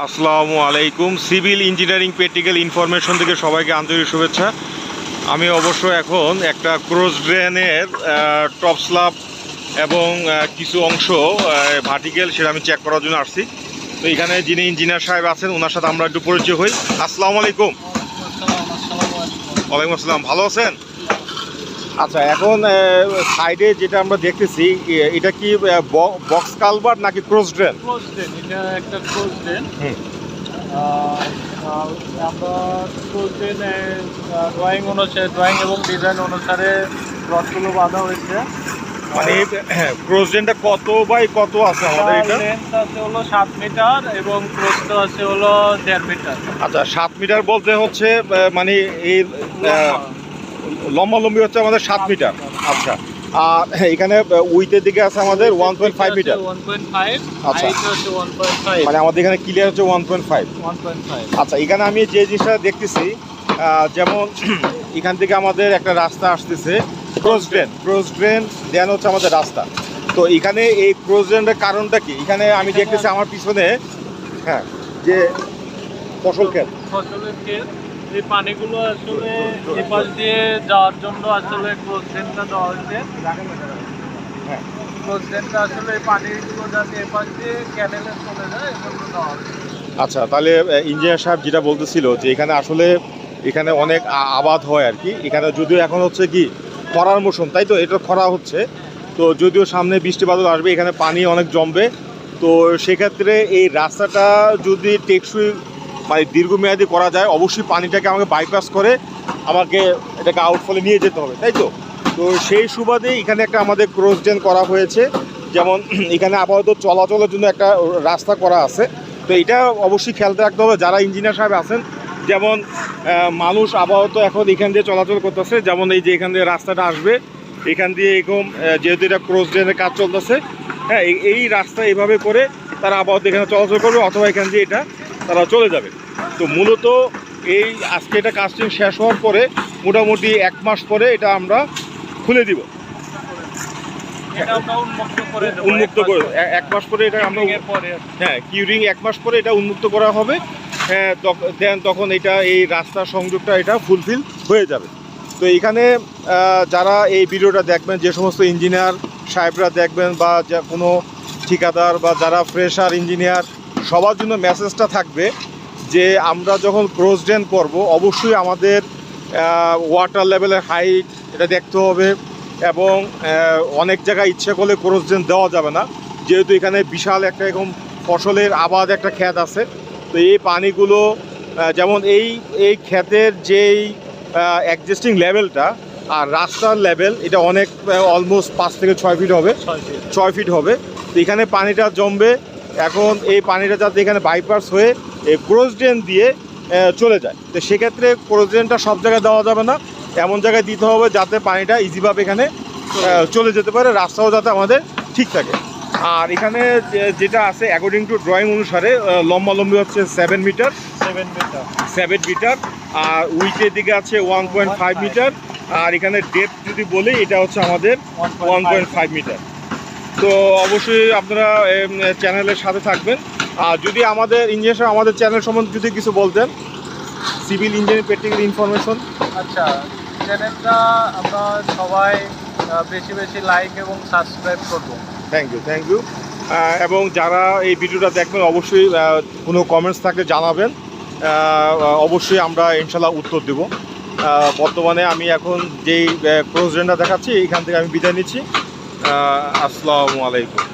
আসসালামু আলাইকুম। Civil engineering practical information থেকে সবাইকে আন্তরিক শুভেচ্ছা। আমি অবশ্য এখন একটা ক্রস ড্রেনের টপ স্ল্যাব এবং কিছু অংশ ভার্টিক্যাল সেটা আমি চেক করার জন্য আসছি। তো এখানে যিনি ইঞ্জিনিয়ার সাহেব আছেন ওনার সাথে আমরা একটু পরিচয় হই। আসসালামু আলাইকুম। ওয়ালাইকুম আসসালাম। ভালো আছেন? আচ্ছা এখন সাইডে যেটা আমরা দেখতেছি এটা কি বক্স কালভার নাকি ক্রস ড্রেন ক্লোজ ড্রেন এটা একটা ক্লোজ ড্রেন আমরা ক্লোজ ড্রেন ড্রয়িং অনুসারে ড্রয়িং এবং ডিজাইন অনুসারে রথগুলো বাঁধা হয়েছে। মানে ক্রস ড্রেনটা কত বাই কত আছে আমাদের এটা? লেন্থ আছে হলো সাত মিটার এবং প্রস্থ আছে হলো দেড় মিটার। আচ্ছা সাত মিটার বলতে হচ্ছে মানে এই লম্বা লম্বি হচ্ছে আমাদের সাত মিটার। আচ্ছা। আর এখানে উইথের দিকে আছে আমাদের ওয়ান পয়েন্ট ফাইভ মিটার। আচ্ছা। মানে আমাদের এখানে ক্লিয়ার হচ্ছে one point five one point five আচ্ছা এখানে আমি যে জিনিসটা দেখতেছি যেমন এখান থেকে আমাদের একটা রাস্তা আসতেছে cross drain cross drain then হচ্ছে আমাদের রাস্তা। তো এখানে এই ক্রস ড্রেনের কারণটা কি? এখানে আমি দেখতেছি আমার পিছনে হ্যাঁ যে ফসল ক্ষেত। ফসলের ক্ষেত। এই পানিগুলো আসলে এই পাশ দিয়ে যাওয়ার জন্য আসলে ক্লোজ দেওয়া হয়েছে। হ্যাঁ ক্লোজ আসলে পানিগুলো যাতে এ পাশ দিয়ে ক্যানেলে চলে যায় এজন্য দেওয়া হয়েছে। আচ্ছা তাহলে ইঞ্জিনিয়ার সাহেব যেটা বলতেছিল যে এখানে আসলে এখানে অনেক আবাদ হয় আর কি। এখানে যদিও এখন হচ্ছে কি, খরার মৌসুম, তাই তো? এটা খরা হচ্ছে। তো যদিও সামনে বৃষ্টি বাদল আসবে, এখানে পানি অনেক জমবে। তো সেক্ষেত্রে এই রাস্তাটা যদি টেকসই মানে দীর্ঘমেয়াদী করা যায়, অবশ্যই পানিটাকে আমাকে বাইপাস করে আমাকে এটাকে আউটফলে নিয়ে যেতে হবে, তাই তো? তো সেই সুবাদে এখানে একটা আমাদের ক্রস ড্রেন করা হয়েছে, যেমন এখানে আপাতত চলাচলের জন্য একটা রাস্তা করা আছে। তো এটা অবশ্যই খেয়াল রাখতে হবে, যারা ইঞ্জিনিয়ার সাহেব আছেন, যেমন মানুষ আপাতত এখন এখান দিয়ে চলাচল করতেছে, যেমন এই যে এখান দিয়ে রাস্তাটা আসবে, এখান দিয়ে এরকম যেহেতু এটা ক্রস ড্রেনের কাজ চলতেছে হ্যাঁ এই- রাস্তা এভাবে করে তারা আপাতত এখানে চলাচল করবে, অথবা এখান দিয়ে এটা তারা চলে যাবে। তো মূলত এই আজকে এটা কাস্টিং শেষ হওয়ার পরে মোটামুটি এক মাস পরে এটা আমরা খুলে দিব। উন্মুক্ত করে এক মাস পরে এটা আমরা হ্যাঁ কিউরিং এক মাস পরে এটা উন্মুক্ত করা হবে। হ্যাঁ দেন তখন এটা এই রাস্তার সংযোগটা এটা ফুলফিল হয়ে যাবে। তো এখানে যারা এই ভিডিওটা দেখবেন যে সমস্ত ইঞ্জিনিয়ার সাহেবরা দেখবেন বা যা কোনো ঠিকাদার বা যারা ফ্রেশার ইঞ্জিনিয়ার সবার জন্য মেসেজটা থাকবে যে আমরা যখন ক্রস ড্রেন করব অবশ্যই আমাদের ওয়াটার লেভেলের হাইট এটা দেখতে হবে এবং অনেক জায়গায় ইচ্ছে করলে ক্রস ড্রেন দেওয়া যাবে না। যেহেতু এখানে বিশাল একটা এরকম ফসলের আবাদ একটা ক্ষেত আছে তো এই পানিগুলো যেমন এই এই ক্ষেতের যেই অ্যাডজাস্টিং লেভেলটা আর রাস্তার লেভেল এটা অনেক অলমোস্ট পাঁচ থেকে ছয় ফিট হবে। ছয় ফিট হবে। তো এখানে পানিটা জমবে এখন এই পানিটা যাতে এখানে বাইপাস হয়ে এই ক্রোজ ড্রেন দিয়ে চলে যায়। তো সেক্ষেত্রে ক্রোজ ড্রেনটা সব জায়গায় দেওয়া যাবে না। এমন জায়গায় দিতে হবে যাতে পানিটা ইজিভাবে এখানে চলে যেতে পারে রাস্তাও যাতে আমাদের ঠিক থাকে। আর এখানে যেটা আছে অ্যাকর্ডিং টু ড্রয়িং অনুসারে লম্বা লম্বি হচ্ছে seven metre seven metre seven metre আর উইকের দিকে আছে ওয়ান পয়েন্ট ফাইভ মিটার আর এখানে ডেপথ যদি বলি এটা হচ্ছে আমাদের ওয়ান পয়েন্ট ফাইভ মিটার তো অবশ্যই আপনারা চ্যানেলের সাথে থাকবেন। আর যদি আমাদের ইঞ্জিনিয়ার আমাদের চ্যানেল সম্বন্ধে যদি কিছু বলতেন সিভিল ইঞ্জিনিয়ারিং প্র্যাকটিক্যাল ইনফরমেশন। আচ্ছা চ্যানেলটা আমরা সবাই বেশি বেশি লাইক এবং সাবস্ক্রাইব করব। থ্যাংক ইউ থ্যাংক ইউ এবং যারা এই ভিডিওটা দেখবেন অবশ্যই কোনো কমেন্টস থাকলে জানাবেন। অবশ্যই আমরা ইনশাল্লাহ উত্তর দেব। বর্তমানে আমি এখন যেই ড্রেনটা দেখাচ্ছি এইখান থেকে আমি বিদায় নিচ্ছি। আসসালামু আলাইকুম